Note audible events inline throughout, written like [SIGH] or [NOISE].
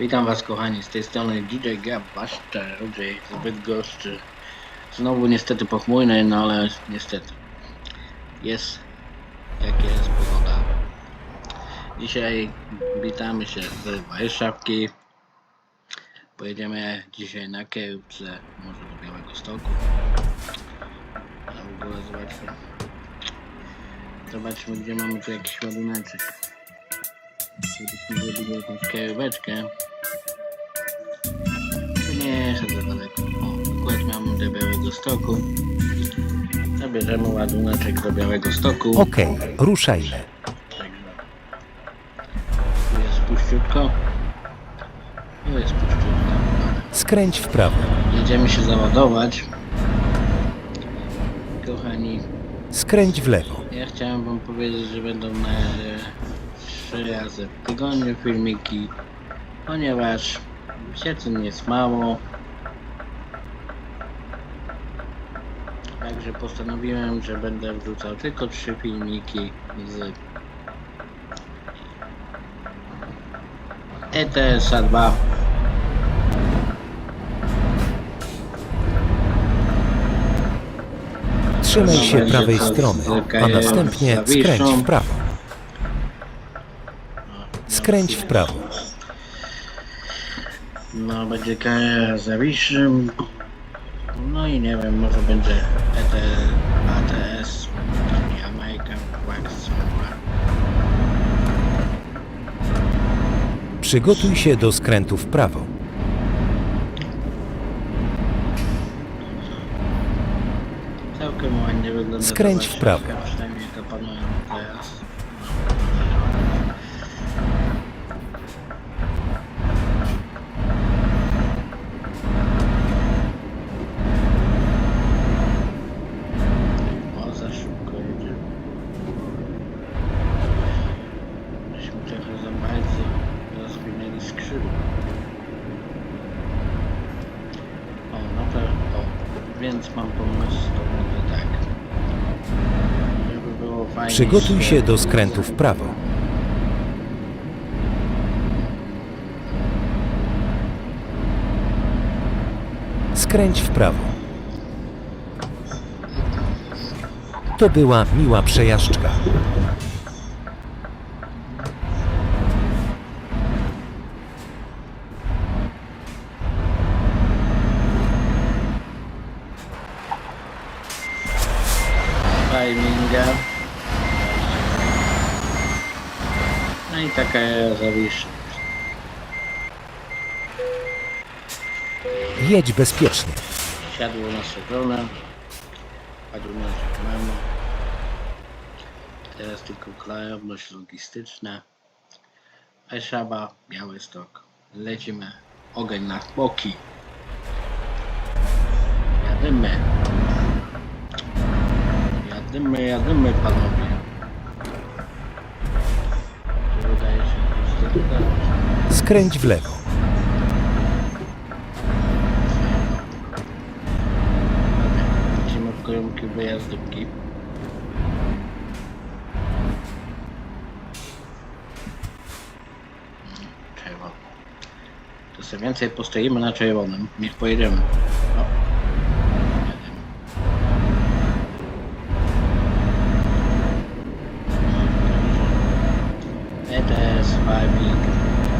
Witam Was kochani, z tej strony DJ Gab, Wasz czarodziej z. Znowu niestety pochmurny, no ale niestety jest jak jest pogoda. Dzisiaj witamy się z Warszawki. Pojedziemy dzisiaj na kierowcę, może do Białego Stoku. A w ogóle zobaczmy. Zobaczmy gdzie mamy tu jakiś ładuneczek. Żebyśmy zrobili jakąś kieroweczkę. Nie jest za daleko. O, akurat mamy do Białego Stoku. Zabierzemy ładunek do Białego Stoku. Okej, ruszajmy. Tu jest puściutko. Tu jest puściutko. Skręć w prawo. Jedziemy się załadować. Kochani, Skręć w lewo. ja chciałem wam powiedzieć, że będą na razie trzy razy w tygodniu filmiki, ponieważ siedzeń jest mało. Także postanowiłem, że będę wrzucał tylko trzy filmiki z E ETS 2 Trzymaj się prawej strony, a następnie skręć w prawo. Skręć w prawo. No, będzie kariera za Wiszym. No i nie wiem, może będzie ET, ATS, Jamaica, Wax, Przygotuj się do skrętu w prawo. Całkiem ładnie wygląda. Skręć w prawo. Warszawka, Przynajmniej jaka panuje teraz. O, za szybko jedzie. Myśmy trochę za bardzo rozwinęli skrzydła. O, no to, o, więc mam pomysł, to będzie tak. Żeby było fajnie. Przygotuj się do skrętu w prawo. Skręć w prawo. To była miła przejażdżka. Taka zawisz. Jedź bezpiecznie. Siadło nasze żona. Ładunek mamy. Teraz tylko klarowność logistyczna. Warszawa, Białystok. Lecimy. Ogień na boki. Jadymy. Jadymy, jadymy panowie. Tu Wydaje się, że jest tutaj. Skręć w lewo. Lecimy w kierunku wyjazdówki. Czerwony. To sobie więcej postoimy na czerwonym, niż pojedziemy. O. Jedziemy. ETS, Farming,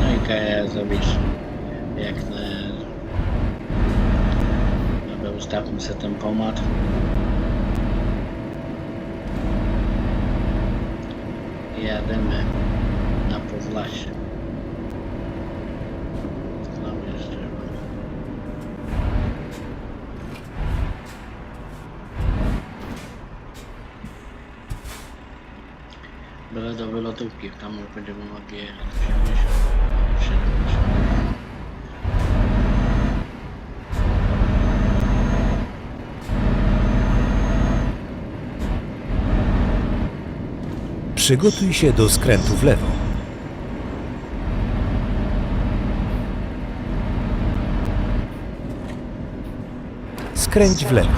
no i KS Zawisz. Jak na Dobra, ustawmy sobie ten pomad. Jadymy na Podlasie. Znowu jeszcze. Byle do wylotówki, tam już będziemy mogli jechać Przygotuj się do skrętu w lewo. Skręć w lewo.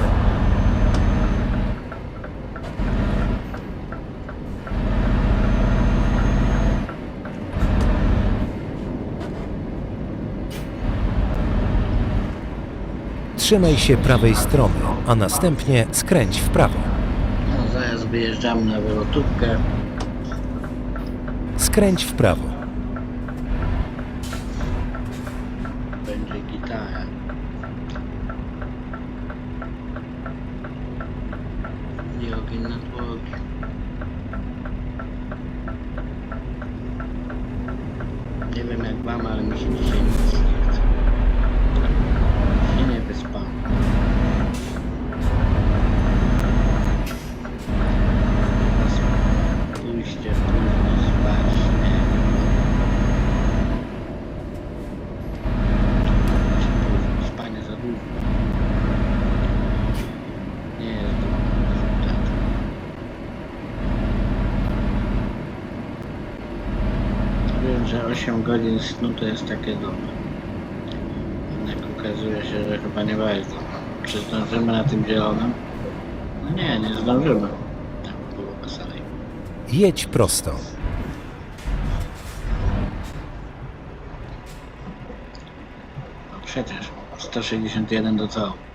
Trzymaj się prawej strony, a następnie skręć w prawo. No, zaraz wyjeżdżamy na wylotówkę skręć w prawo. godzin no snu to jest takie dobre. Jednak okazuje się, że chyba nie bardzo. Czy zdążymy na tym zielonym? No nie, nie zdążymy. Tak było weselej. Jedź prosto. No przecież 161 do całego.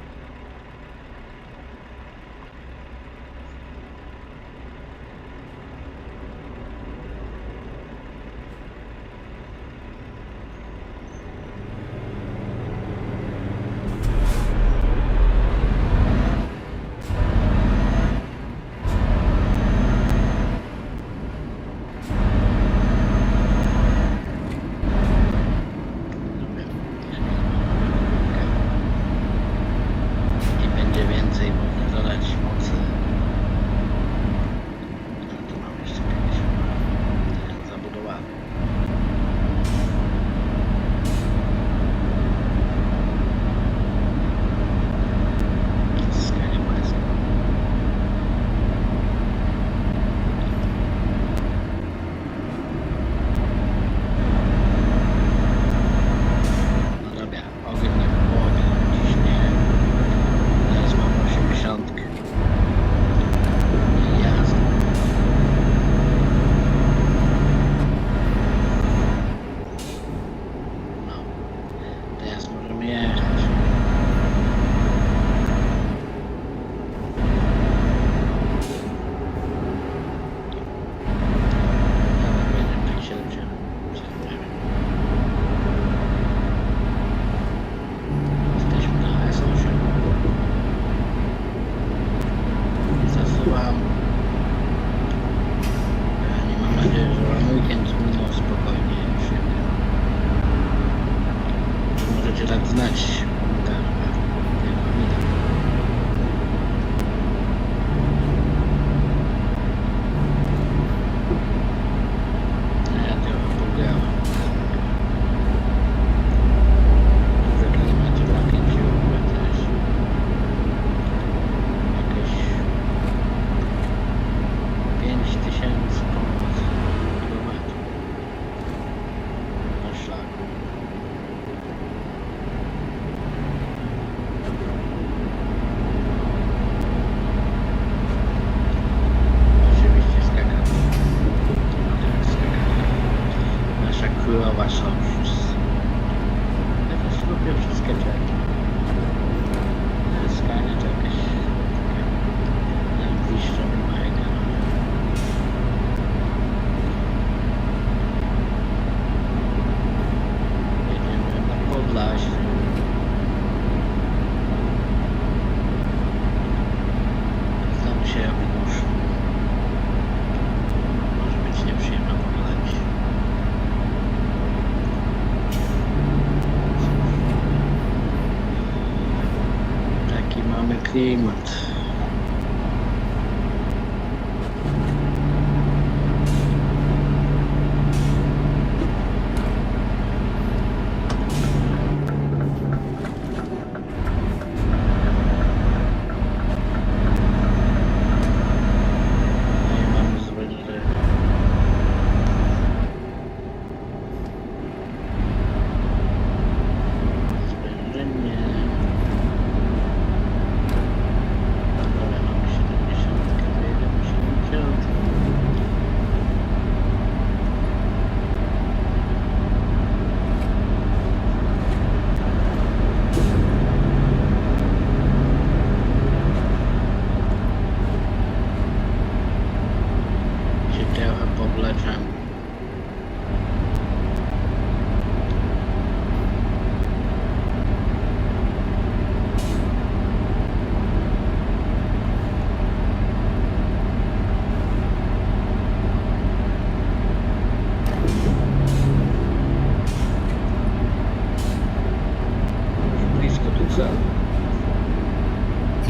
عامل كليمت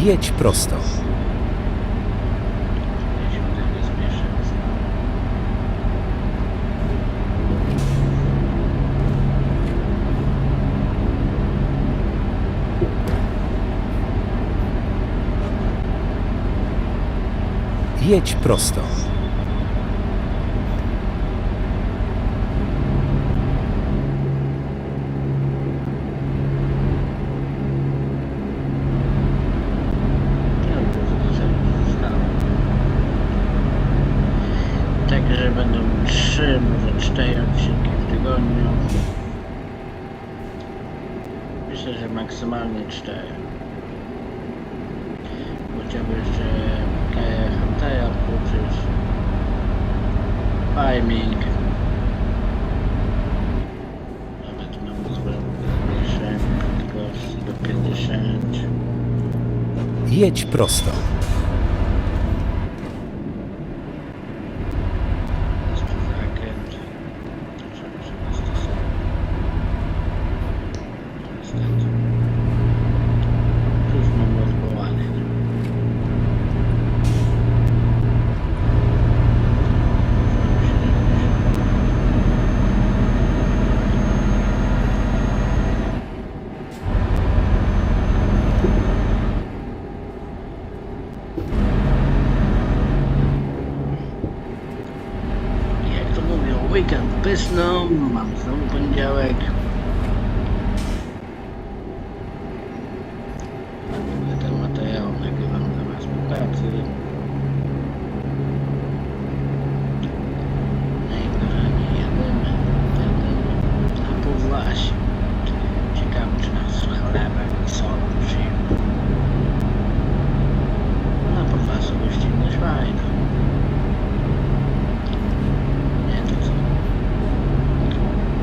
Jedź prosto. Ja wiem, co to stało. Także będą trzy, może cztery odcinki w tygodniu. Myślę, że maksymalnie cztery. Bo Chciałbym jeszcze Huntera włączyć. Timing. Nawet mam zmniejszę prędkość do 50. Jedź prosto. Jeszcze zakręt. Trzeba się dostosować. Niestety. Cóż mam odwołanie. nie? Muszę się jakoś- Jak to mówią, weekend pysną, mam znowu poniedziałek. Będę ten materiał nagrywam dla Was po pracy. No i kochani, jedziemy, jedziemy na Podlasie. Ciekawe, czy nas chlebem i solą przyjmą. Na Podlasie gościnność fajna. Nie, to co?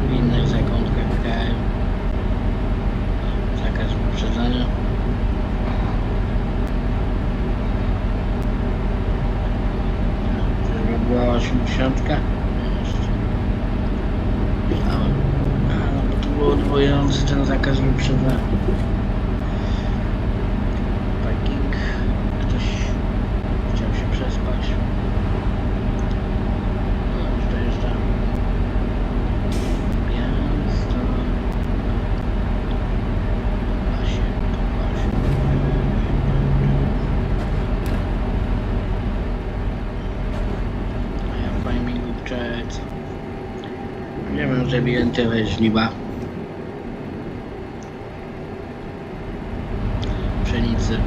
W innych zakątkach kraju. Zakaz wyprzedzania. Żeby była 80? Jeszcze. Myślałem. A, no bo to było odwołujący ten zakaz wyprzedzania. Parking. Ktoś chciał się przespać. No, już dojeżdżamy. Miasto. Podlasie, Podlasie. A ja w timingu przed. Nie wiem, że żniwa. Pszenicy.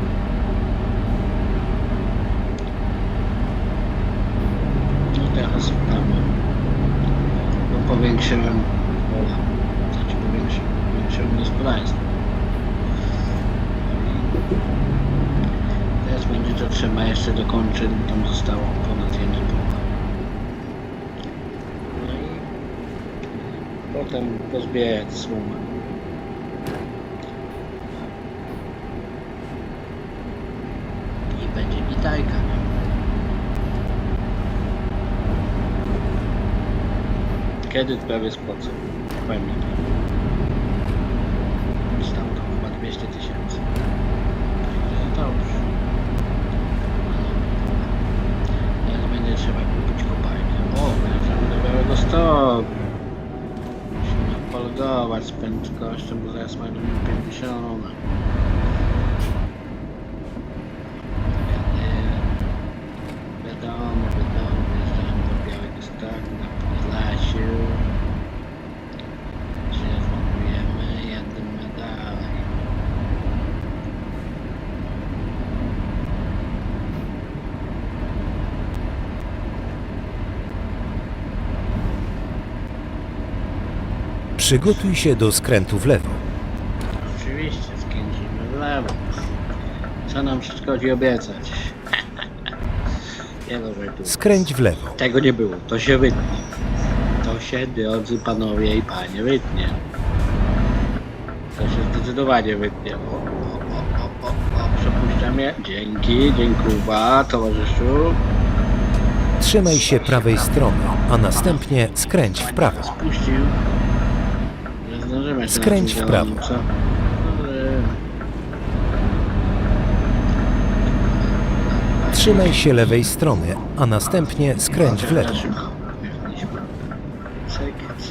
No teraz tam bo powiększyłem pola. Znaczy powiększyłem, powiększyłem gospodarstwo. Teraz będzie to trzeba jeszcze dokończyć, bo tam zostało ponad jedno pola. No i potem pozbierać słomę. I będzie witajka. Kredyt prawie. Powiem mi Stał tam chyba 200 tysięcy. Także dobrze. Teraz będzie trzeba kupić kopalnię. O, wracamy do Białego Pologować z prędkością, bo zaraz mamy 50. Wiadomo, wiadomo, wjeżdżamy do Białego Stoku, na Podlasiu. Się złapujemy, jedziemy dalej. Przygotuj się do skrętu w lewo. Oczywiście, skręcimy w lewo. Co nam szkodzi obiecać? [LAUGHS] Nie no, żartuję. Skręć w lewo. Tego nie było, to się wytnie. To się, drodzy panowie i panie, wytnie. To się zdecydowanie wytnie. O, o, o, o, o, o. przepuszczam je. Dzięki, dziękuję, towarzyszu. Trzymaj się prawej strony, a następnie skręć w prawo. Spuścił. Skręć w prawo. Trzymaj się lewej strony, a następnie skręć w lewo.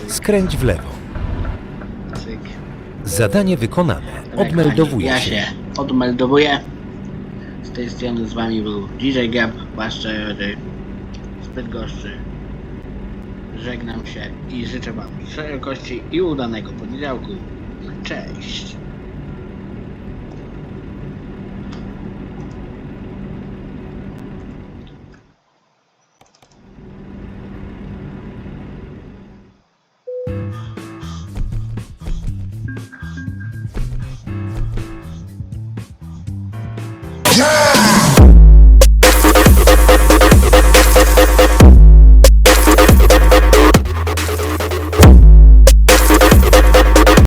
Skręć w lewo. Zadanie wykonane. Odmeldowuję Ja się. się odmeldowuję. Z tej strony z wami był DJ Gap, wasz czajory z Bydgoszczy. Żegnam się i życzę wam szerokości i udanego poniedziałku. Cześć!